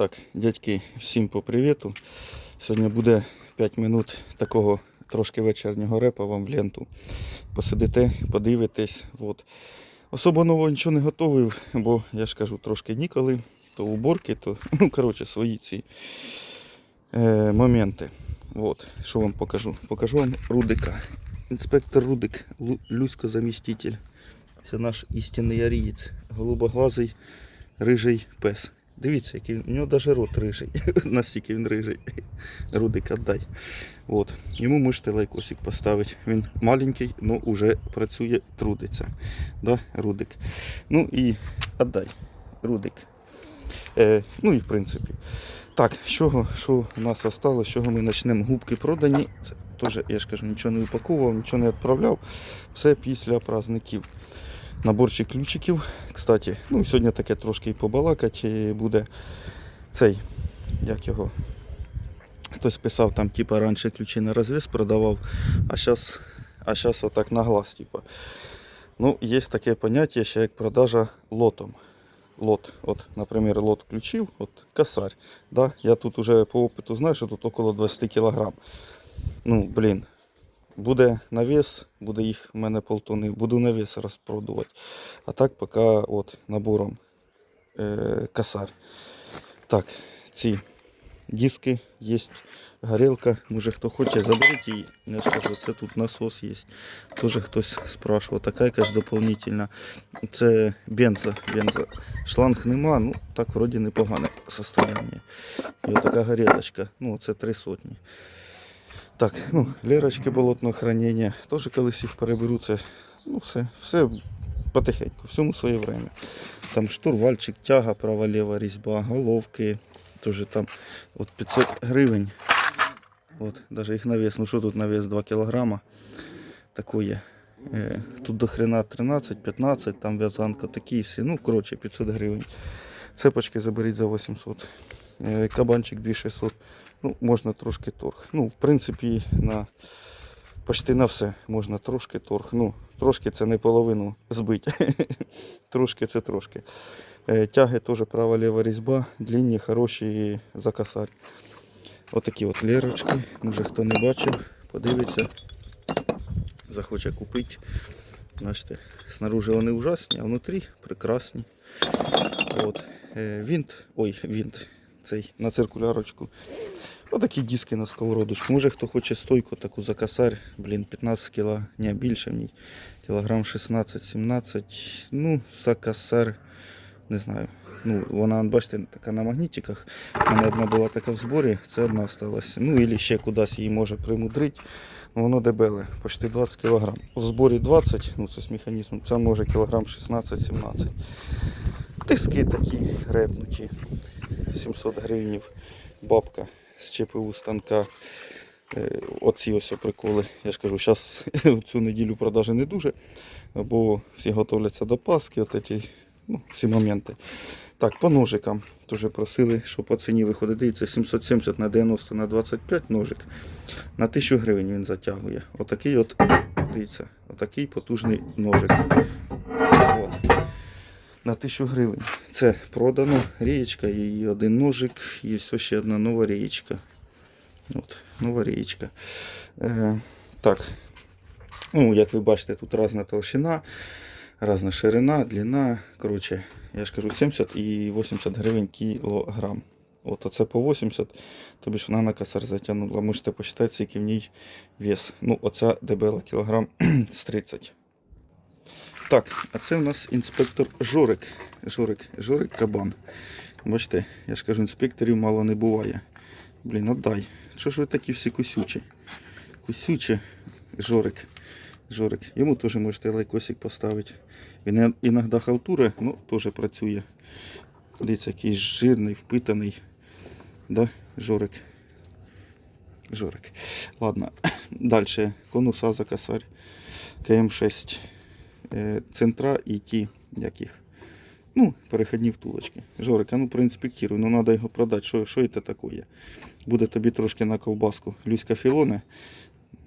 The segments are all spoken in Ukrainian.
Так, дядьки, всім по привіту. Сьогодні буде 5 минут такого трошки вечірнього репа вам в ленту. Посидите, подивитесь. От. Особо нового нічого не готовив, бо я ж кажу, трошки ніколи, то уборки, то ну, коротше, свої ці е, моменти. От, що вам покажу? Покажу вам Рудика. Інспектор Рудик, Лу- заміститель. Це наш істинний арієць. Голубоглазий рижий пес. Дивіться, який у нього навіть рот рижий. Настільки він рижий. Рудик віддай. От. Йому можете лайкосик поставити. Він маленький, але вже працює, трудиться. Да, Рудик. Ну і віддай. Рудик. Е, ну і в принципі. Так, з чого, що у нас осталось, з чого ми почнемо? Губки продані. Це теж, я ж кажу, нічого не упаковував, нічого не відправляв. Все після праздників. Наборчик ключиків. Кстати, ну сьогодні таке трошки і побалакать і буде цей, як його. Хтось писав там, типа, раніше ключі на розвіз продавав, а зараз а щас отак на глаз, типа. Ну, є таке поняття, ще як продажа лотом. Лот, от, наприклад, лот ключів, от косарь. Да? Я тут уже по опиту знаю, що тут около 20 кг. Ну, блін, буде навіс, буде їх в мене полтони, буду навіс розпродувати. А так поки от набором е, косарь. Так, ці диски є, горілка, може хто хоче, заберіть її. Я ж кажу, це тут насос є. Тоже хтось спрашивав. Така якась доповнительна. Це бенза. бенза. Шланг нема, ну так вроді непогане состояние. І отака горілочка. Ну, це три сотні. Так, ну, лірочки болотного хранення. Теж колись їх переберу. Це ну, все, все потихеньку, всьому своє время. Там штурвальчик, тяга, права ліва різьба, головки. Тоже там от 500 гривень. От, даже їх навес. Ну що тут навес 2 кілограма. Такое. Тут до хрена 13-15, там в'язанка, такі всі. Ну, коротше, 500 гривень. Цепочки заберіть за 800. Е, Кабанчик 2600. Ну, можна трошки торг. Ну, в принципі, на почти на все можна трошки торг. Ну, трошки це не половину збить. трошки це трошки. Е, Тяги теж права ліва різьба, длинні, хороші за косарь. Отакі от лірочки. Може хто не бачив, подивиться, захоче купити. Бачите, снаружи вони ужасні, а внутрі прекрасні. От. Е, Вінт, ой, вінт, цей на циркулярочку. Отакі диски на сковородочку. Може хто хоче стойку таку за косарь, блін, 15 кг, не більше в ній. Кілограм 16-17. Ну, за косарь, не знаю. Ну, вона, бачите, така на магнітиках. У мене одна була така в зборі, це одна осталась. Ну, і ще кудись її може примудрити. Ну, воно дебеле, почти 20 кг. В зборі 20, ну це з механізмом, це може кілограм 16-17. Тиски такі репнуті. 700 гривнів. Бабка з ЧПУ станка. Е, Оці ось приколи. Я ж кажу, зараз цю неділю продажі не дуже, бо всі готовляться до Пасхи, от ці, ну, всі моменти. Так, по ножикам. Теж просили, що по ціні виходить. Дивіться, 770 на 90 на 25 ножик. На 1000 гривень він затягує. Отакий от, дивіться, отакий потужний ножик. От. На 1000 гривень. Це продано рієчка і один ножик, і все ще одна нова рієчка. От, нова рієчка. Е, так. Ну, як ви бачите, тут різна толщина, різна ширина, длина. Коротше, я ж кажу 70 і 80 гривень кілограм. От оце по 80, тобі ж вона на косар затягнула. Можете посчитати, який в ній вес. Ну, оця дебела кілограм з 30. Так, а це у нас інспектор Жорик. Жорик, Жорик Кабан. Бачите, я ж кажу, інспекторів мало не буває. Блін, отдай. Що ж ви такі всі кусючі? Кусючі, Жорик. Жорик. Йому теж можете лайкосик поставити. Він іноді халтура, ну теж працює. Дивіться, який жирний, впитаний. Да, Жорик. Жорик. Ладно, далі. Конуса за косарь. КМ6 е, центра і ті, як їх. Ну, перехідні втулочки. Жорик, а ну проінспектируй, ну треба його продати. Що, що це таке? Буде тобі трошки на ковбаску. Люська філоне.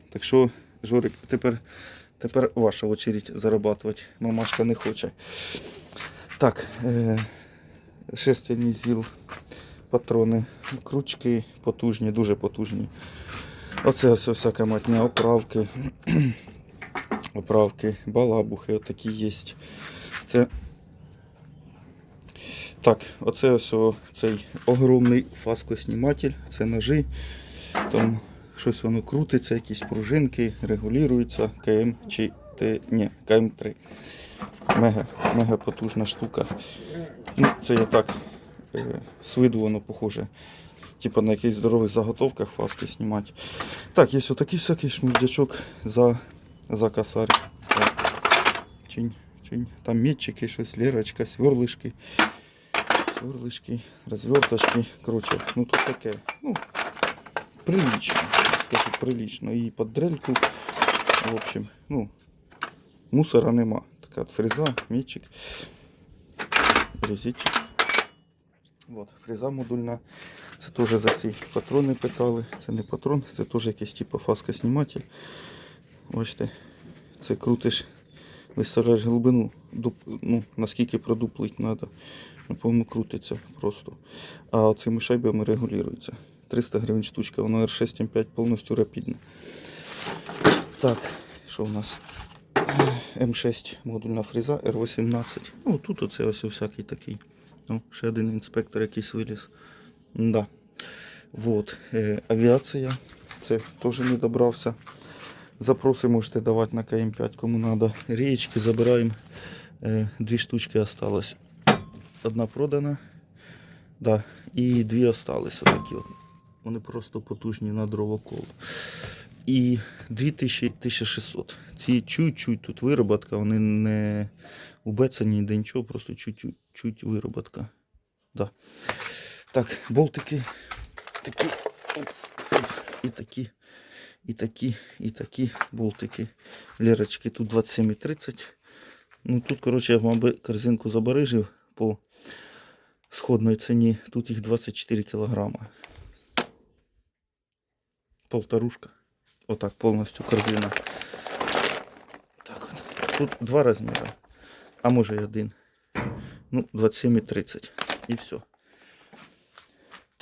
Так що, Жорик, тепер, тепер ваша очередь зарабатувати. Мамашка не хоче. Так, е, шерстяний зіл патрони. Крючки потужні, дуже потужні. Оце ось всяка матня, оправки. Оправки, балабухи, отакі є. Це. Так, оце ось цей огромний фаскосніматель, це ножи. Там щось воно крутиться, якісь пружинки, регулюються. КМ чи Т. Ні, КМ3. Мега, мега потужна штука. Ну, це я так е, з виду воно похоже. Типа на якихось здорових заготовках фаски знімати. Так, є отакий всякий шмурдячок за, за косарь. Чинь, чинь. Там метчики, щось, лірочка, сверлишки. Сверлишки, розверточки. Коротше, ну тут таке. Ну, прилично. Скажу, прилично. І під дрельку. В общем, ну, мусора нема. Така от фреза, метчик, резичик. Вот, фреза модульна. Це теж за ці патрони питали. Це не патрон, це теж якийсь типу фаскосніматель. Бачите, це крутиш, виставляєш глибину, ну, наскільки продуплить треба. По-моєму, крутиться просто. А цими шайбами регулюється. 300 гривень штучка, воно R6 M5 повністю рапідне. Так, що у нас? М6 модульна фреза R18. Ну, тут оце ось всякий такий. Ну, ще один інспектор якийсь виліз. Да. Вот. Е, авіація. Це теж не добрався. Запроси можете давати на КМ5, кому треба. Річки забираємо. Е, дві штучки осталось. Одна продана. Да. І дві остались. Отакі от. Вони просто потужні на дровокол. І 2000 1600. Ці чуть-чуть тут вироботка, вони не убецані ніде нічого, просто чуть-чуть вироботка. Да. Так, болтики такі. І такі, і такі, і такі болтики. Лірочки тут 27 і 30. Ну тут, коротше, я вам би корзинку забарижив по сходної ціні. Тут їх 24 кілограма. Полторушка. Отак повністю корзина. Так от. Тут два розміри. А може і один. Ну, 27 і 30. І все.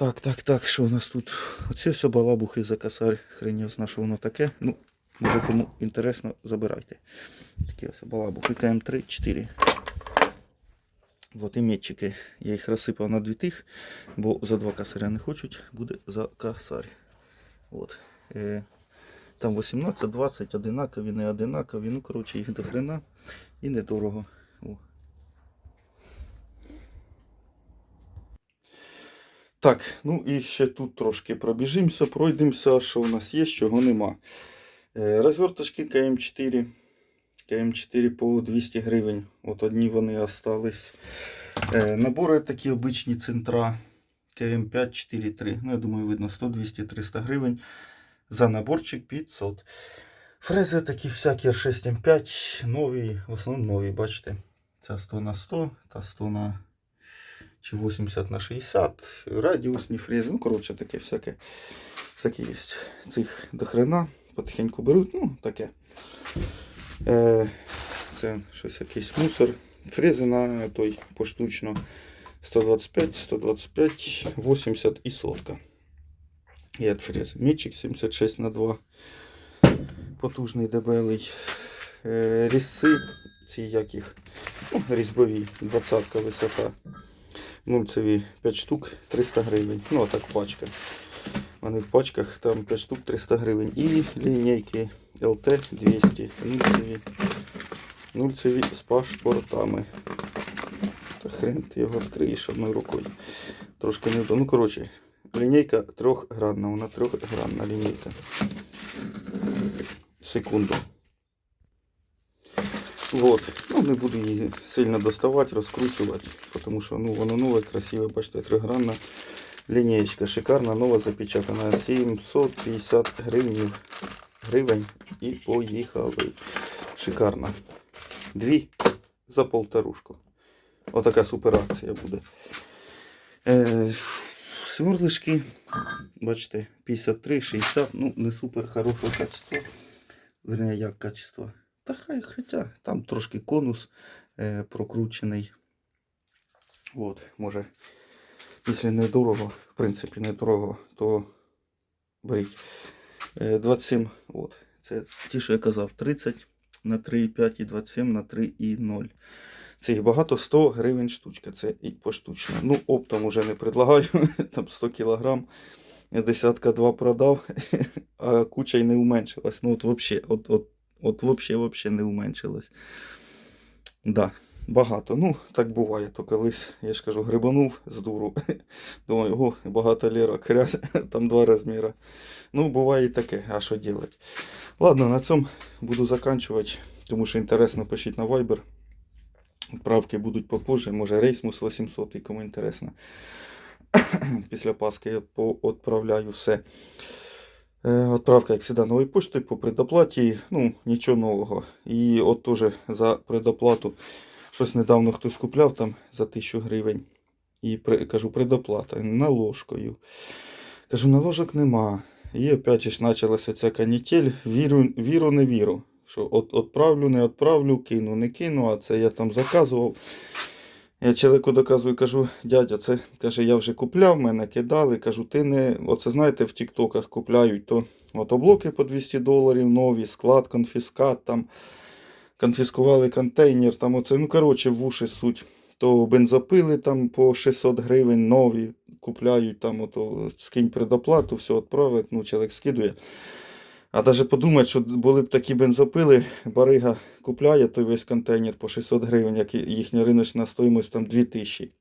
Так, так, так, що у нас тут? Оце все балабухи за косарь. Хрень зна, що воно таке. Ну, може кому інтересно, забирайте. Такі ось балабухи КМ3, 4. Вот і метчики. Я їх розсипав на дві тих, бо за два косаря не хочуть, буде за косарь. От. Е, там 18, 20, одинакові, не одинакові. Ну, коротше, їх до хрена і недорого. Так, ну і ще тут трошки пробіжимося, пройдемося, що у нас є, чого нема. Е, Розверточки КМ4. КМ4 по 200 гривень. От одні вони остались. Е, Набори такі обичні центра. КМ5 4.3. Ну, я думаю, видно 100, 200, 300 гривень. За наборчик 500. Фрези такі всякі R6M5, нові, в основному нові, бачите. Ця 100 на 100, та 100 на чи 80 на 60. Радіусні фрези, ну, коротше, таке всяке. Всяке є. Цих до хрена потихеньку беруть, ну, таке. Е, це щось якийсь мусор. Фрези на той поштучно 125, 125, 80 і сотка. І от фрези. Мічик 76 на 2. Потужний дебелий. Е, різці, ці як ну, різьбові, 20 висота. Нульцеві 5 штук 300 гривень. Ну, так пачка. Вони в пачках, там 5 штук 300 гривень. І лінійки LT 200. Нульцеві, нульцеві з пашпортами. Та хрен ти його відкриєш одною рукою. Трошки не Ну, коротше, лінійка трьохгранна, вона трьохгранна лінійка. Секунду. Вот. Ну, не буду її сильно доставати, розкручувати, тому що ну, воно нове, красиве, бачите, тригранна лінієчка. Шикарна, нова запечатана. 750 гривень, гривень і поїхали. Шикарна. Дві за полторушку. Отака супер акція буде. Е, сверлишки, бачите, 53, 60, ну не супер хорошого качества. Вернее, як качество. Та хай, хоча там трошки конус е, прокручений. От, може Якщо недорого, в принципі, недорого, то беріть. Е, 27, от. Це ті, що я казав, 30 на 3,5 і 27 на 3,0. Це їх багато 100 гривень штучка. Це і поштучно. Ну, оптом уже не предлагаю, там 100 кілограм. Десятка два продав, а куча й не уменшилась. Ну от вообще, от, от, от вообще не уменшилась. Да, багато. Ну, так буває. То колись, я ж кажу, грибанув з дуру. Думаю, о, багато лірок, хрясь, там два розміри. Ну, буває і таке, а що робити? Ладно, на цьому буду заканчувати, тому що інтересно, пишіть на Viber. Правки будуть попозже, може рейсмус 800, і кому інтересно. Після Пасхи я поотправляю все. Е, Отправка, як завжди, новою поштою по предоплаті. Ну, нічого нового. І от теж за предоплату щось недавно хтось купляв там за 1000 гривень. І кажу, предоплата наложкою. Кажу, наложок нема. І опять ж почалася ця канітель. Вірю, віру, не віру. Що от, отправлю, не отправлю, кину, не кину, а це я там заказував. Я чоловіку доказую, кажу, дядя, це каже, я вже купляв, мене кидали. Кажу, ти не. Оце знаєте, в Тіктоках купляють то мотоблоки по 200 доларів, нові, склад, конфіскат, там конфіскували контейнер, там оце, ну коротше, в уші суть. То бензопили там по 600 гривень нові купляють, там ото скинь предоплату, все відправить, ну чоловік скидує. А навіть подумати, що були б такі бензопили, барига купляє той весь контейнер по 600 гривень, як їхня риночна стоїмость там 2000.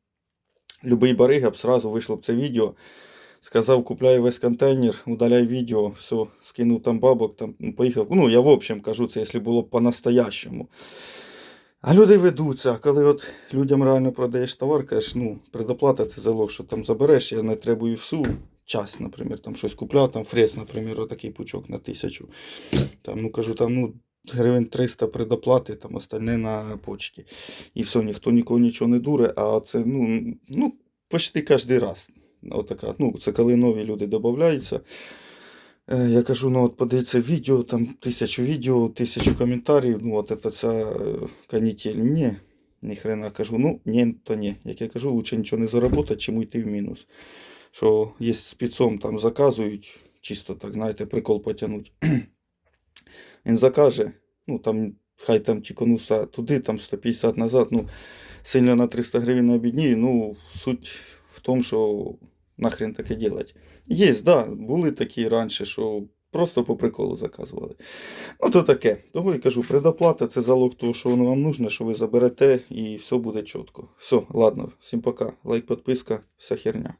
Любий барига б сразу вийшло б це відео, сказав, купляю весь контейнер, удаляй відео, все, скинув там бабок, там ну, поїхав. Ну, я в общем кажу це, якщо було б по-настоящему. А люди ведуться, а коли от людям реально продаєш товар, кажеш, ну, предоплата це залог, що там забереш, я не требую всю часть, наприклад, там щось купляв, там фрез, наприклад, отакий пучок на тисячу. Там, ну кажу, там ну, гривень 300 предоплати, там остальне на почті. І все, ніхто нікого нічого не дуре, а це ну, ну почти кожен раз. Отака, ну, це коли нові люди додаються. Е, Я кажу, ну от подивіться відео, там тисячу відео, тисячу коментарів, ну от це ця е, канітель. Ні, ніхрена кажу, ну ні, то ні. Як я кажу, лучше нічого не заробити, чим йти в мінус. Що є спецом там заказують, чисто так, знаєте, прикол потягнуть. Він закаже, ну там хай там тіконуса туди, там 150 назад, ну сильно на 300 гривень не обідніє, ну суть в тому, що нахрен таке делать. Є, да, були такі раніше, що просто по приколу заказували. Ну, то таке. Тому я кажу, предоплата це залог того, що воно вам нужно, що ви заберете, і все буде чітко. Все, ладно, всім пока. Лайк, підписка, вся херня.